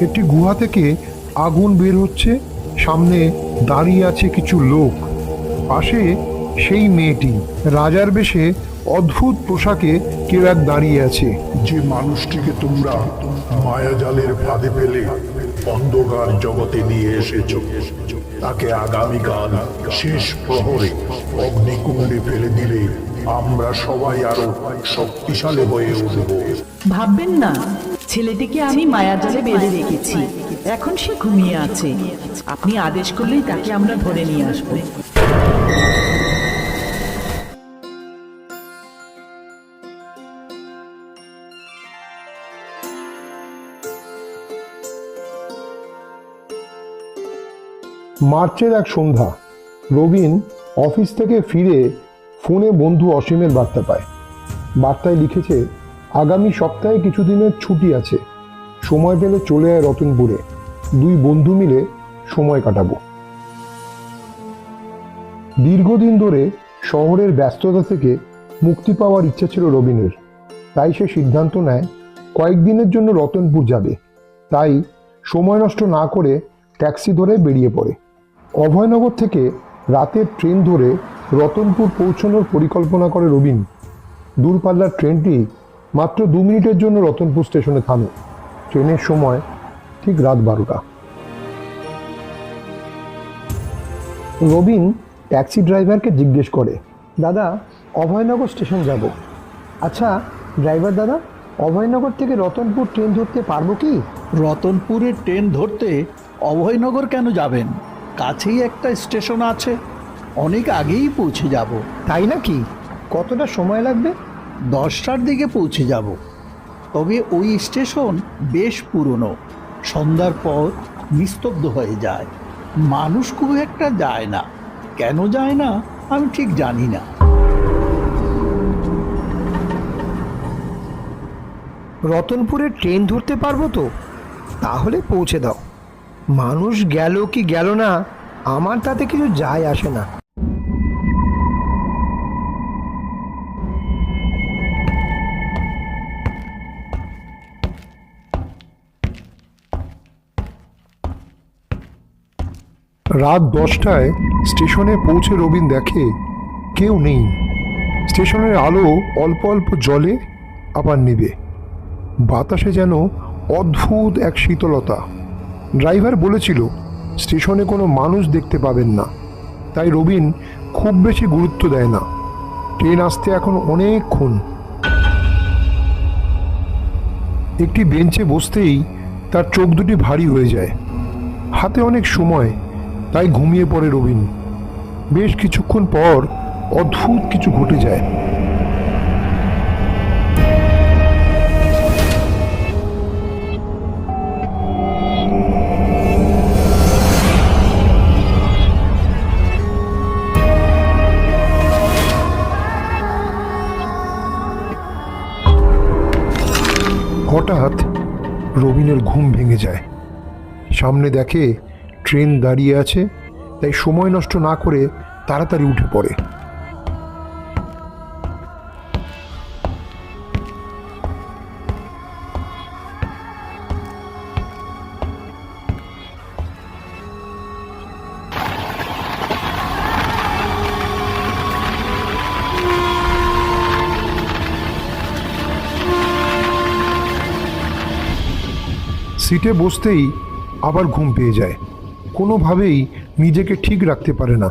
একটি গুহা থেকে আগুন বের হচ্ছে। সামনে দাঁড়িয়ে আছে কিছু লোক। পাশে সেই মেয়েটি। রাজার বেশে অদ্ভুত পোশাকে কেউ এক দাঁড়িয়ে আছে। যে মানুষটিকে তোমরা মায়াজালের ফাঁদে ফেলে অন্ধকার জগতে নিয়ে এসেছ, তাকে আগামীকাল শেষ প্রহরে অগ্নিকুণ্ডে ফেলে দিলে আমরা সবাই আরও শক্তিশালী হয়ে উঠব। ভাববেন না ছেলেটিকে আমি মায়াজালে বেঁধে রেখেছি। এখন সে ঘুমিয়ে আছে। আপনি আদেশ করলেই তাকে আমরা ধরে নিয়ে আসব। মার্চের এক সন্ধ্যা রবিন অফিস থেকে ফিরে ফোনে বন্ধু অসীমের বার্তা পায়। বার্তায় লিখেছে, আগামী সপ্তাহে কিছুদিনের ছুটি আছে। সময় পেলে চলে আয় রতনপুরে। দুই বন্ধু মিলে সময় কাটাবো। দীর্ঘদিন ধরে শহরের ব্যস্ততা থেকে মুক্তি পাওয়ার ইচ্ছা ছিল রবিনের। তাই সে সিদ্ধান্ত নেয়, কয়েকদিনের জন্য রতনপুর যাবে। তাই সময় নষ্ট না করে ট্যাক্সি ধরে বেরিয়ে পড়ে। অভয়নগর থেকে রাতের ট্রেন ধরে রতনপুর পৌঁছানোর পরিকল্পনা করে রবিন। দূরপাল্লার ট্রেনটি মাত্র দু মিনিটের জন্য রতনপুর স্টেশনে থামে। ট্রেনের সময় ঠিক রাত বারোটা। রবিন ট্যাক্সি ড্রাইভারকে জিজ্ঞেস করে, দাদা, অভয়নগর স্টেশন যাব। আচ্ছা ড্রাইভার দাদা, অভয়নগর থেকে রতনপুর ট্রেন ধরতে পারব কি? রতনপুরের ট্রেন ধরতে অভয়নগর কেন যাবেন? কাছেই একটা স্টেশন আছে। অনেক আগেই পৌঁছে যাব। তাই নাকি? কতটা সময় লাগবে? দশটার দিকে পৌঁছে যাব। তবে ওই স্টেশন বেশ পুরনো। সন্ধ্যার পর নিস্তব্ধ হয়ে যায়। মানুষ খুব একটা যায় না। কেন যায় না? আমি ঠিক জানি না। রতনপুরে ট্রেন ধরতে পারব তো? তাহলে পৌঁছে দাও। মানুষ গেল কি গেল না, আমার তাতে কিছু যায় আসে না। রাত দশটায় স্টেশনে পৌঁছে রবিন দেখে কেউ নেই। স্টেশনের আলো অল্প অল্প জলে আবার নেবে। বাতাসে যেন অদ্ভুত এক শীতলতা। ড্রাইভার বলেছিল, স্টেশনে কোনো মানুষ দেখতে পাবেন না। তাই রবিন খুব বেশি গুরুত্ব দেয় না। ট্রেন আসতে এখন অনেকক্ষণ। একটি বেঞ্চে বসতেই তার চোখ দুটি ভারী হয়ে যায়। হাতে অনেক সময় তাই ঘুমিয়ে পড়ে রবিন। বেশ কিছুক্ষণ পর অদ্ভুত কিছু ঘটে যায়। হঠাৎ রবিনের ঘুম ভেঙে যায়। সামনে দেখে ট্রেন দাঁড়িয়ে আছে, তাই সময় নষ্ট না করে তাড়াতাড়ি উঠে পড়ে। সিটে বসতেই আবার ঘুম পেয়ে যায়। কোনোভাবেই নিজেকে ঠিক রাখতে পারে না।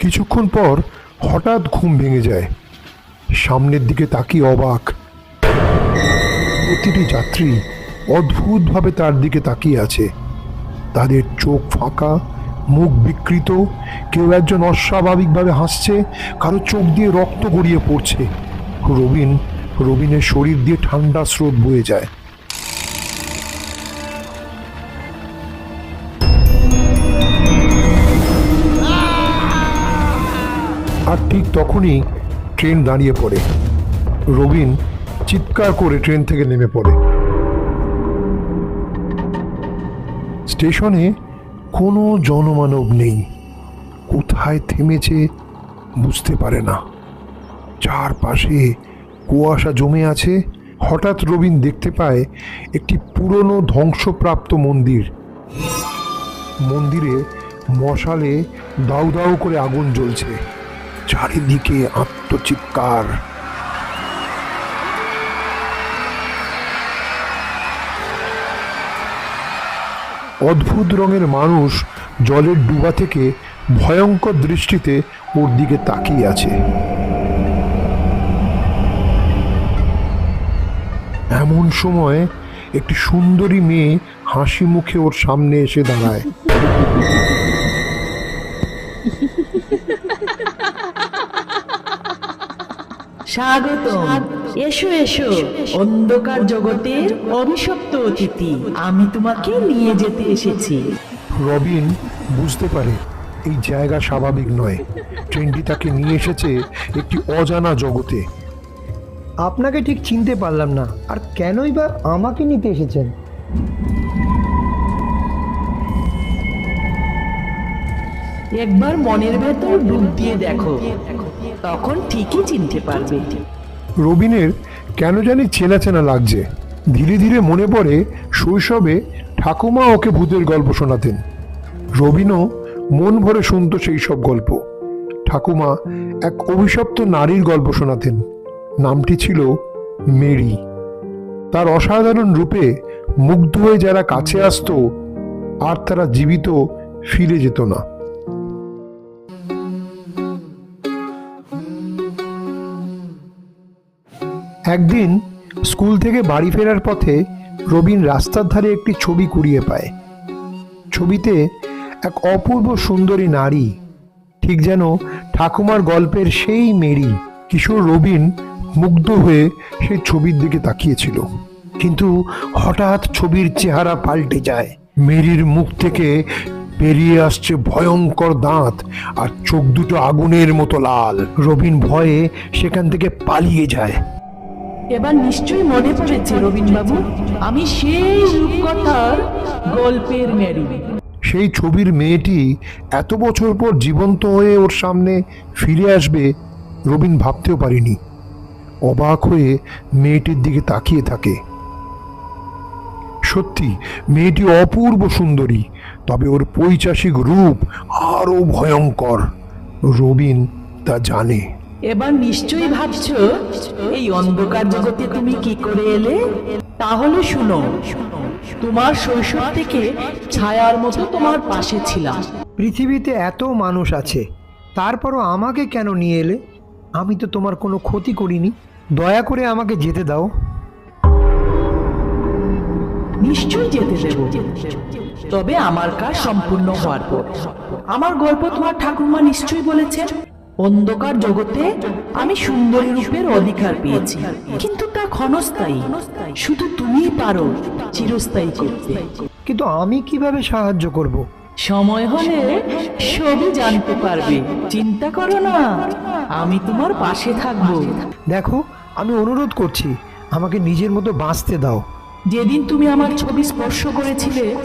কিছুক্ষণ পর হঠাৎ ঘুম ভেঙে যায়। সামনের দিকে তাকিয়ে অবাক। প্রতিটি যাত্রী অদ্ভুতভাবে তার দিকে তাকিয়ে আছে। তাদের চোখ ফাঁকা, মুখ বিকৃত, কেউ একজন অস্বাভাবিকভাবে হাসছে, কারও চোখ দিয়ে রক্ত গড়িয়ে পড়ছে। রবিন, রবিনের শরীর দিয়ে ঠান্ডা স্রোত বয়ে যায়। আর ঠিক তখনই ট্রেন দাঁড়িয়ে পড়ে। রবিন চিৎকার করে ট্রেন থেকে নেমে পড়ে। স্টেশনে কোনো জনমানব নেই। কোথায় থেমেছে বুঝতে পারে না। চারপাশে কুয়াশা জমে আছে। হঠাৎ রবিন দেখতে পায় একটি পুরনো ধ্বংসপ্রাপ্ত মন্দির। মন্দিরে মশালে দাউ দাউ করে আগুন জ্বলছে। চারিদিকে আত্মচিৎকার। অদ্ভুত রঙের মানুষ জলের ডুবা থেকে ভয়ঙ্কর দৃষ্টিতে ওর দিকে তাকিয়ে আছে। এমন সময় একটি সুন্দরী মেয়ে হাসি মুখে ওর সামনে এসে দাঁড়ায়। স্বাগত এসো এসো। অন্ধকার জগতের অভিশপ্ত অতিথি আমি তোমাকে নিয়ে যেতে এসেছি। রবিন বুঝতে পারে এই জায়গা স্বাভাবিক নয়। ট্রেনটি তাকে নিয়ে এসেছে একটি অজানা জগতে। আপনাকে ঠিক চিনতে পারলাম না আর কেনই বা আমাকে নিতে এসেছেন? একবার মনের ভেতর ডুব দিয়ে দেখো। তখন ঠিকই চিনতে পারবে। রবিনের কেন জানি চেনা চেনা লাগছে। ধীরে ধীরে মনে পড়ে শৈশবে ঠাকুমা ওকে ভূতের গল্প শোনাতেন। রবিনও মন ভরে শুনত সেই সব গল্প। ঠাকুমা এক অভিশপ্ত নারীর গল্প শোনাতেন। নামটি ছিল মেরি। তার অসাধারণ রূপে মুগ্ধ হয়ে যারা কাছে আসতো, আর তারা জীবিত ফিরে যেত না। একদিন স্কুল থেকে বাড়ি ফেরার পথে রবিন রাস্তার ধারে একটি ছবি কুড়িয়ে পায়। ছবিতে এক অপূর্ব সুন্দরী নারী, ঠিক যেন ঠাকুমার গল্পের সেই মেরি কিশোর রবিন মুগ্ধ হয়ে সেই ছবির দিকে তাকিয়েছিল। কিন্তু হঠাৎ ছবির চেহারা পাল্টে যায়। মেরির মুখ থেকে বেরিয়ে আসছে ভয়ঙ্কর দাঁত আর চোখ দুটো আগুনের মতো লাল। রবিন ভয়ে সেখান থেকে পালিয়ে যায়। এবার নিশ্চয়ই মনে পড়েছে রবীন্দ্রবাবু, আমি সেই রূপকথার গল্পের মেরি সেই ছবির মেয়েটি এত বছর পর জীবন্ত হয়ে ওর সামনে ফিরে আসবে রবিন ভাবতেও পারিনি। অবাক হয়ে মেয়েটির দিকে তাকিয়ে থাকে। সত্যি, মেয়েটি অপূর্ব সুন্দরী, তবে ওর পৈচাসিক রূপ আরও ভয়ঙ্কর। রবিন তা জানে। এবার নিশ্চয়ই ভাবছ এই অন্ধকার জগতে তুমি কি করে এলে? তাহলে শুনো তোমার শৈশব থেকে ছায়ার মতো তোমার পাশে ছিলাম। পৃথিবীতে এত মানুষ আছে তারপরও আমাকে কেন নিয়ে এলে? আমি তো তোমার কোনো ক্ষতি করিনি দয়া করে আমাকে যেতে দাও। নিশ্চয়ই যেতে দেব। তবে আমার কাজ সম্পূর্ণ হওয়ার পর। আমার গল্প তোমার ঠাকুমা নিশ্চয়ই বলেছেন। অন্ধকার জগতে আমি সুন্দরী রূপের অধিকার পেয়েছি। কিন্তু তা ক্ষণস্থায়ী। শুধু তুমিই পারো চিরস্থায়ী করতে। কিন্তু আমি কীভাবে সাহায্য করব। সময় হলে সবই জানতে পারবে। চিন্তা করো না আমি তোমার পাশে থাকব। দেখো আমি অনুরোধ করছি আমাকে নিজের মতো বাঁচতে দাও। যেদিন তুমি আমার ছবি স্পর্শ করেছিলে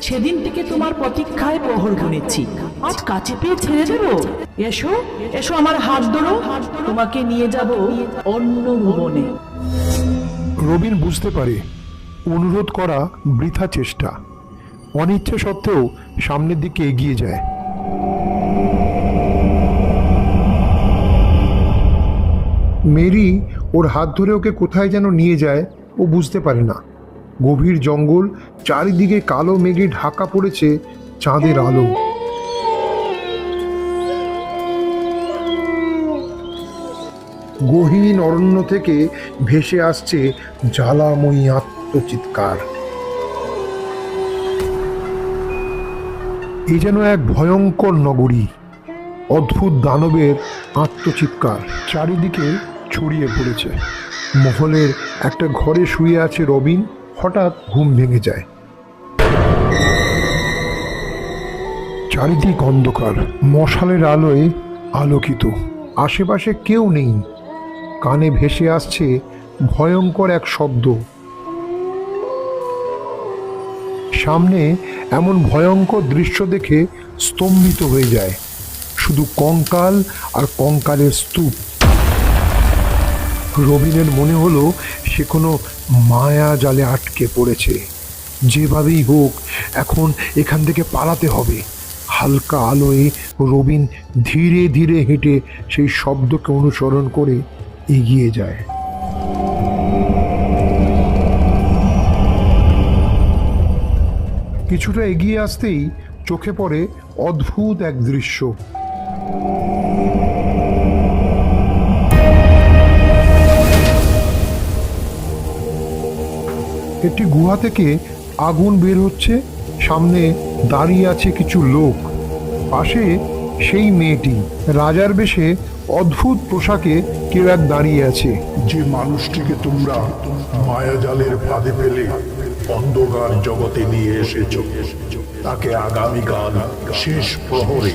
সেদিন থেকে তোমার প্রতীক্ষায় প্রহর গুনেছি আজ কাছে পেয়ে ছেড়ে দেব? এসো এসো আমার হাত ধরো। তোমাকে নিয়ে যাব অন্য ভুবনে। রবিন বুঝতে পারে, অনুরোধ করা বৃথা চেষ্টা। অনিচ্ছে সত্ত্বেও সামনের দিকে এগিয়ে যায়। মেরি ওর হাত ধরে ওকে কোথায় যেন নিয়ে যায়, ও বুঝতে পারে না। গভীর জঙ্গল, চারিদিকে কালো মেঘে ঢাকা পড়েছে চাঁদের আলো। গহীন অরণ্য থেকে ভেসে আসছে জ্বালাময়ী আত্মচিৎকার। এই যেন এক ভয়ঙ্কর নগরী, অদ্ভুত দানবের আত্মচিৎকার চারিদিকে ছড়িয়ে পড়েছে। মহলের একটা ঘরে শুয়ে আছে রবিন, হঠাৎ ঘুম ভেঙে যায়। চারিদিক অন্ধকার, মশালের আলোয় আলোকিত, আশেপাশে কেউ নেই। কানে ভেসে আসছে ভয়ঙ্কর এক শব্দ। সামনে এমন ভয়ঙ্কর দৃশ্য দেখে স্তম্ভিত হয়ে যায়। শুধু কঙ্কাল আর কঙ্কালের স্তূপ। রবিনের মনে হলো সে কোনো মায়া জালে আটকে পড়েছে। যেভাবেই হোক, এখন এখান থেকে পালাতে হবে। হালকা আলোয় রবিন ধীরে ধীরে হেঁটে সেই শব্দকে অনুসরণ করে এগিয়ে যায়। কিছুটা এগিয়ে আসতেই চোখে পড়ে অদ্ভুত এক দৃশ্য। একটি গুহা থেকে আগুন বের হচ্ছে, সামনে দাঁড়িয়ে আছে কিছু লোক। পাশে সেই মেয়েটি। রাজার বেশে অদ্ভুত পোশাকে কেউ এক দাঁড়িয়ে আছে। যে মানুষটিকে তোমরা মায়াজালের ফাঁদে ফেলে অন্ধকার জগতে নিয়ে এসেছ। তাকে আগামীকাল শেষ প্রহরে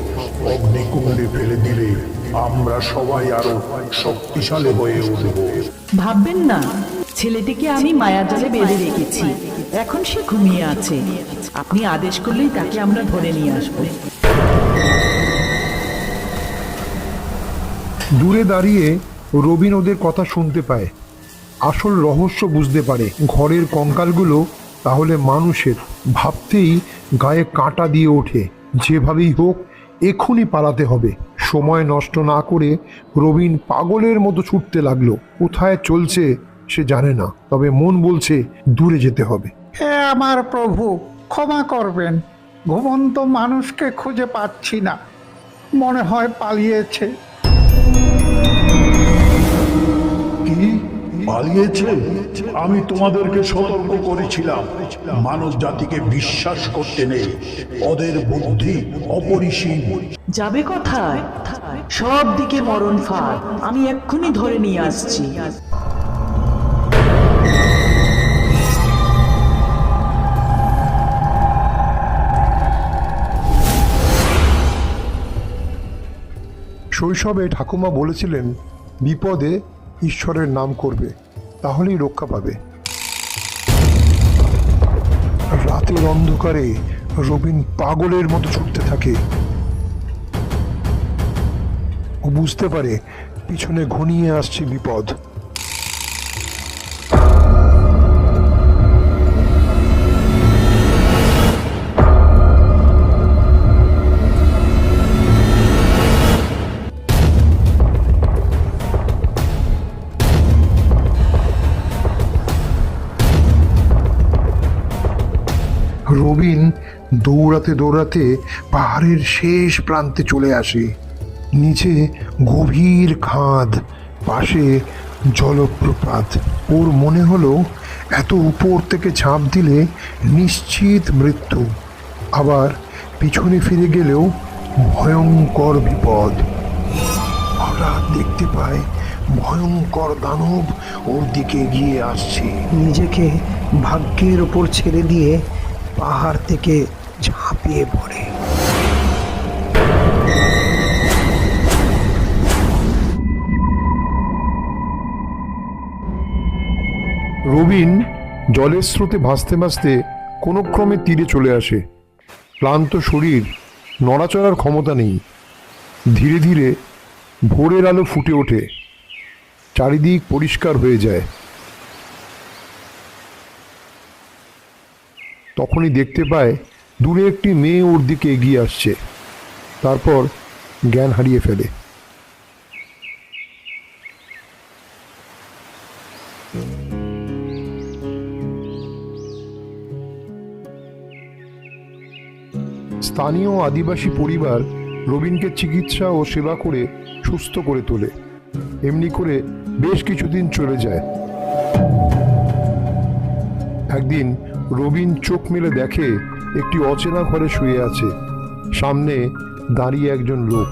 অগ্নিকুণ্ডে ফেলে দিলে আমরা সবাই আরও শক্তিশালী হয়ে উঠব। ভাববেন না ছেলেটিকে আমি মায়াজালে বেঁধে রেখেছি। এখন সে ঘুমিয়ে আছে। আপনি আদেশ করলেই তাকে আমরা ধরে নিয়ে আসব। দূরে দাঁড়িয়ে রবিন ওদের কথা শুনতে পায়। আসল রহস্য বুঝতে পারে। ঘরের কঙ্কালগুলো তাহলে মানুষের। ভাবতেই গায়ে কাঁটা দিয়ে ওঠে। যেভাবেই হোক, এক্ষুনি পালাতে হবে। সময় নষ্ট না করে রবিন পাগলের মতো ছুটতে লাগল। কোথায় চলছে, সে জানে না। তবে মন বলছে, দূরে যেতে হবে। হে আমার প্রভু, ক্ষমা করবেন। ঘুমন্ত মানুষকে খুঁজে পাচ্ছি না। মনে হয় পালিয়েছে। পালিয়েছে আমি তোমাদেরকে সতর্ক করেছিলাম। মানব জাতিকে বিশ্বাস করতে নেই। ওদের বুদ্ধি অপরিসীম। যাবে কোথায়? সব দিকে মরণ ফাঁদ। আমি এক্ষুনি ধরে নিয়ে আসছি। শৈশবে ঠাকুমা বলেছিলেন বিপদে ঈশ্বরের নাম করবে, তাহলেই রক্ষা পাবে। রাতের অন্ধকারে রবিন পাগলের মতো ছুটতে থাকে। ও বুঝতে পারে পিছনে ঘনিয়ে আসছে বিপদ। রবিন দৌড়াতে দৌড়াতে পাহাড়ের শেষ প্রান্তে চলে আসে। নিচে গভীর খাদ, পাশে জলপ্রপাত। ওর মনে হলো এত উপর থেকে ঝাঁপ দিলে নিশ্চিত মৃত্যু। আবার পিছনে ফিরে গেলেও ভয়ঙ্কর বিপদ। হঠাৎ দেখতে পায় ভয়ঙ্কর দানব ওর দিকে এগিয়ে আসছে। নিজেকে ভাগ্যের ওপর ছেড়ে দিয়ে পাহাড় থেকে ঝাঁপিয়ে পড়ে। রবিন জলের স্রোতে ভাসতে ভাসতে কোনো ক্রমে তীরে চলে আসে। ক্লান্ত শরীর, নড়াচড়ার ক্ষমতা নেই। ধীরে ধীরে ভোরের আলো ফুটে ওঠে। চারিদিক পরিষ্কার হয়ে যায়। তখনই দেখতে পায় দূরে একটি মেয়ে ওর দিকে এগিয়ে আসছে। তারপর জ্ঞান হারিয়ে ফেলে। স্থানীয় আদিবাসী পরিবার রবিনকে চিকিৎসা ও সেবা করে সুস্থ করে তোলে। এমনি করে বেশ কিছুদিন চলে যায়। একদিন রবিন চোখ মেলে দেখে একটি অচেনা ঘরে শুয়ে আছে। সামনে দাঁড়িয়ে একজন লোক।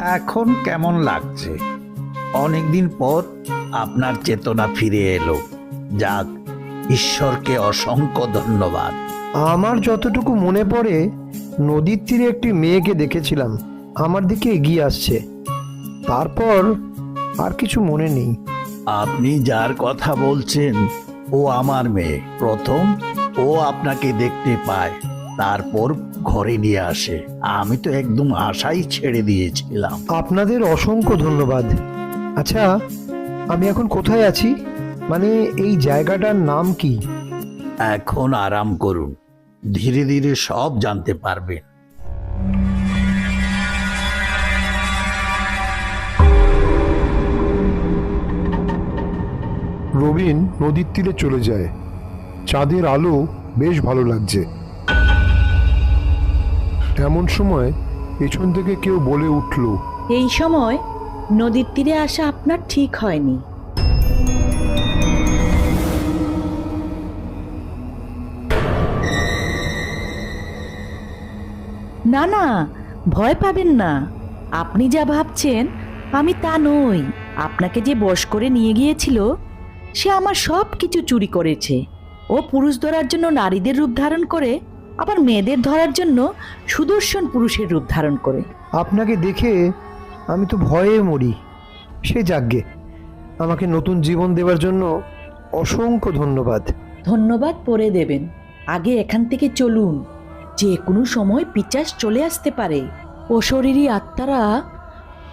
এখন কেমন লাগছে? অনেকদিন পর আপনার চেতনা ফিরে এলো। যাক ঈশ্বরকে অসংখ্য ধন্যবাদ। আমার যতটুকু মনে পড়ে নদীর তীরে একটি মেয়েকে দেখেছিলাম। আমার দিকে এগিয়ে আসছে। তারপর আর কিছু মনে নেই। আপনি যার কথা বলছেন ও আমার মেয়ে। প্রথম ও আপনাকে দেখতে পায় তারপর ঘরে নিয়ে আসে। আমি তো একদম আশাই ছেড়ে দিয়েছিলাম। আপনাদের অসংখ্য ধন্যবাদ। আচ্ছা আমি এখন কোথায় আছি? মানে এই জায়গাটার নাম কি? এখন আরাম করুন। ধীরে ধীরে সব জানতে পারবেন। রবিন নদীর তীরে চলে যায়। চাঁদের আলো বেশ ভালো লাগছে। এমন সময় পেছন থেকে কেউ বলে উঠল, এই সময় নদীর তীরে আসা আপনার ঠিক হয়নি। না না, ভয় পাবেন না। আপনি যা ভাবছেন, আমি তা নই। আপনাকে যে বশ করে নিয়ে গিয়েছিল সে আমার সব কিছু চুরি করেছে। ও পুরুষ ধরার জন্য নারীদের রূপ ধারণ করে আবার মেয়েদের ধরার জন্য সুদর্শন পুরুষের রূপ ধারণ করে। আপনাকে দেখে আমি তো ভয়ে মরি। সে যাগ্গে আমাকে নতুন জীবন দেওয়ার জন্য অসংখ্য ধন্যবাদ। ধন্যবাদ পরে দেবেন। আগে এখান থেকে চলুন। যে কোনো সময় পিচাস চলে আসতে পারে। ও অশরীরী আত্মারা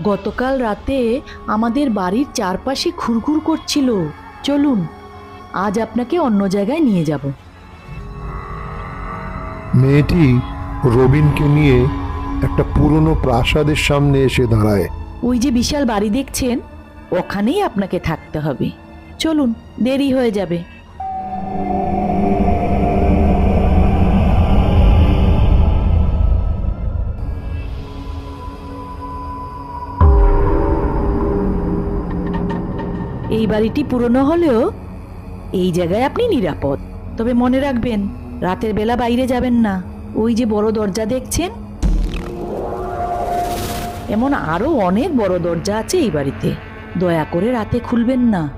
গতকাল রাতে আমাদের বাড়ির চারপাশে ঘুরঘুর করছিল। চলুন আজ আপনাকে অন্য জায়গায় নিয়ে যাব। মেয়েটি রবিনকে নিয়ে একটা পুরনো প্রাসাদের সামনে এসে দাঁড়ায়। ওই যে বিশাল বাড়ি দেখছেন ওখানেই আপনাকে থাকতে হবে। চলুন দেরি হয়ে যাবে। এই বাড়িটি পুরনো হলেও এই জায়গায় আপনি নিরাপদ। তবে মনে রাখবেন রাতের বেলা বাইরে যাবেন না। ওই যে বড় দরজা দেখছেন? এমন আরও অনেক বড় দরজা আছে এই বাড়িতে। দয়া করে রাতে খুলবেন না।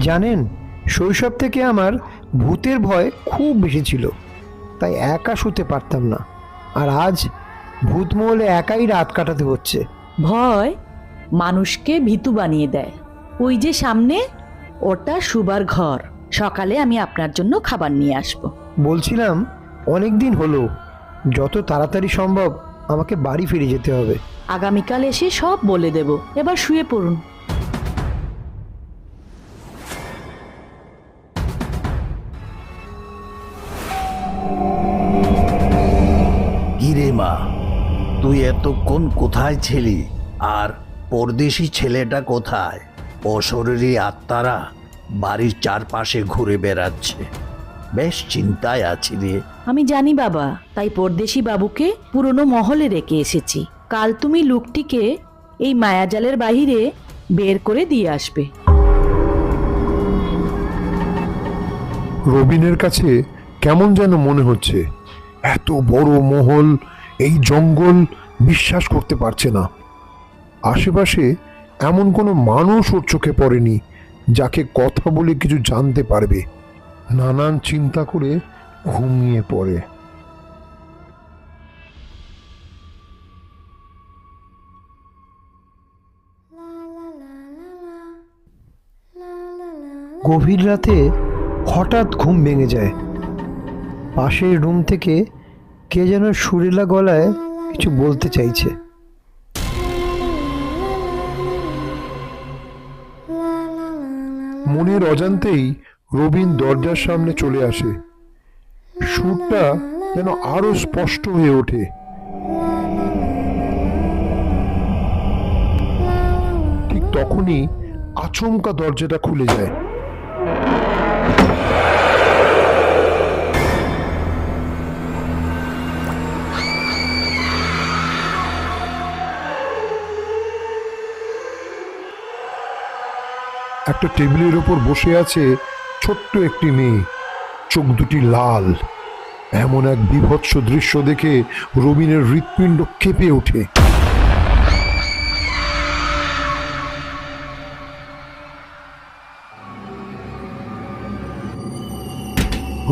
জানেন শৈশব থেকে আমার ভূতের ভয় খুব বেশি ছিল তাই একা শুতে পারতাম না। আর আজ ভূতমহলে একাই রাত কাটাতে হচ্ছে। ভয়? মানুষকে ভীতু বানিয়ে দেয়। ওই যে সামনে ওটা সুবার ঘর। সকালে আমি আপনার জন্য খাবার নিয়ে আসব। বলছিলাম অনেক দিন হলো। যত তাড়াতাড়ি সম্ভব আমাকে বাড়ি ফিরে যেতে হবে। আগামীকাল এসে সব বলে দেব। এবার শুয়ে পড়ুন। কিরে মা তুই এতক্ষণ কোথায় ছিলি? আর পরদেশি ছেলেটা কোথায়? অশরীরী আত্মারা বাড়ির চারপাশে ঘুরে বেড়াচ্ছে। বেশ চিন্তায় আছি রে। আমি জানি বাবা তাই পরদেশি বাবুকে পুরনো মহলে রেখে এসেছি। কাল তুমি লোকটিকে এই মায়াজালের বাহিরে বের করে দিয়ে আসবে। রবিনের কাছে কেমন যেন মনে হচ্ছে এত বড় মহল এই জঙ্গল বিশ্বাস করতে পারছে না। আশেপাশে এমন কোনো মানুষ ওর চোখে পড়েনি যাকে কথা বলে কিছু জানতে পারবে। নানান চিন্তা করে ঘুমিয়ে পড়ে। গভীর রাতে হঠাৎ ঘুম ভেঙে যায়। পাশের রুম থেকে কে যেন সুরেলা গলায় কিছু বলতে চাইছে। মনের অজান্তেই রবিন দরজার সামনে চলে আসে। সুরটা যেন আরও স্পষ্ট হয়ে ওঠে। ঠিক তখনই আচমকা দরজাটা খুলে যায়। একটা টেবিলের ওপর বসে আছে ছোট্ট একটি মেয়ে। চোখ দুটি লাল। এমন এক বিভৎস দৃশ্য দেখে রবিনের হৃৎপিণ্ড কেঁপে ওঠে।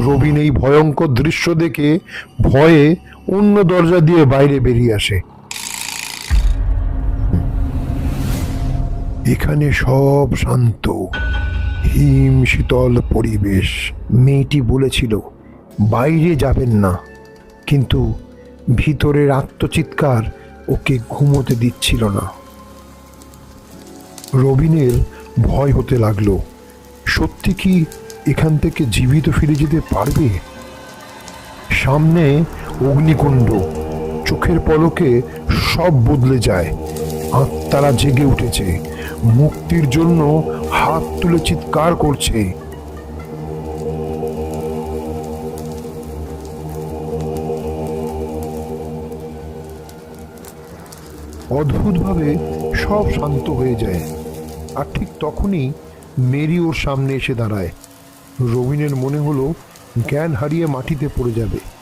রবিন এই ভয়ঙ্কর দৃশ্য দেখে ভয়ে অন্য দরজা দিয়ে বাইরে বেরিয়ে আসে। এখানে সব শান্ত, হিম শীতল পরিবেশ। মেয়েটি বলেছিল, বাইরে যাবেন না। কিন্তু ভিতরের আত্মচিৎকার ওকে ঘুমোতে দিচ্ছিল না। রবিনের ভয় হতে লাগল, সত্যি কি এখান থেকে জীবিত ফিরে যেতে পারবে? সামনে অগ্নিকুণ্ড, চোখের পলকে সব বদলে যায়, আত্মারা জেগে উঠেছে। মুক্তির জন্য হাত তুলে চিৎকার করছে। অদ্ভুতভাবে সব শান্ত হয়ে যায়। আর ঠিক তখনই মেরি ওর সামনে এসে দাঁড়ায়। রবিনের মনে হলো জ্ঞান হারিয়ে মাটিতে পড়ে যাবে।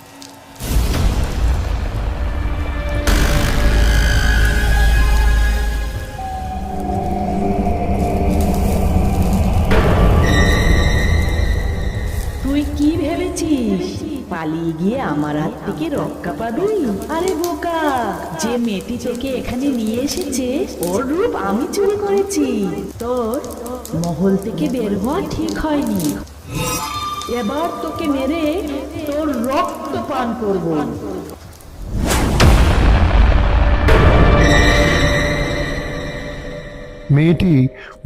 গিয়ে আমার হাত থেকে রক্ষা পাবি আরে বোকা, যে মেয়েটি তোকে এখানে নিয়ে এসেছে, ওর রূপ আমি চুরি করেছি। তোর মহল থেকে বের হওয়া ঠিক হয়নি। এবার তোকে মেরে তোর রক্ত পান করব। মেয়েটি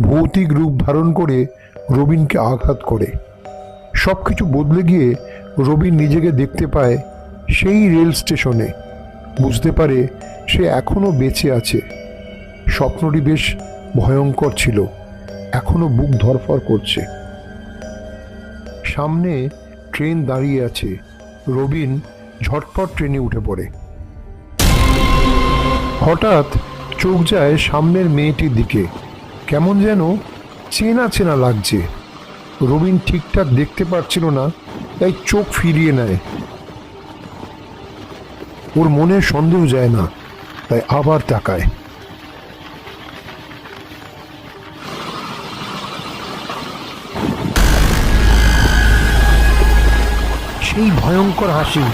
ভৌতিক রূপ ধারণ করে রবিনকে আঘাত করে। সব কিছু বদলে গিয়ে রবিন নিজেকে দেখতে পায় সেই রেল স্টেশনে। বুঝতে পারে সে এখনও বেঁচে আছে। স্বপ্নটি বেশ ভয়ঙ্কর ছিল। এখনও বুক ধরফর করছে। সামনে ট্রেন দাঁড়িয়ে আছে। রবিন ঝটপট ট্রেনে উঠে পড়ে। হঠাৎ চোখ যায় সামনের মেয়েটির দিকে। কেমন যেন চেনা চেনা লাগছে। রবিন ঠিকঠাক দেখতে পারছিল না তাই চোখ ফিরিয়ে নেয়। ওর মনে সন্দেহ যায় না, তাই আবার তাকায়। সেই ভয়ঙ্কর হাসি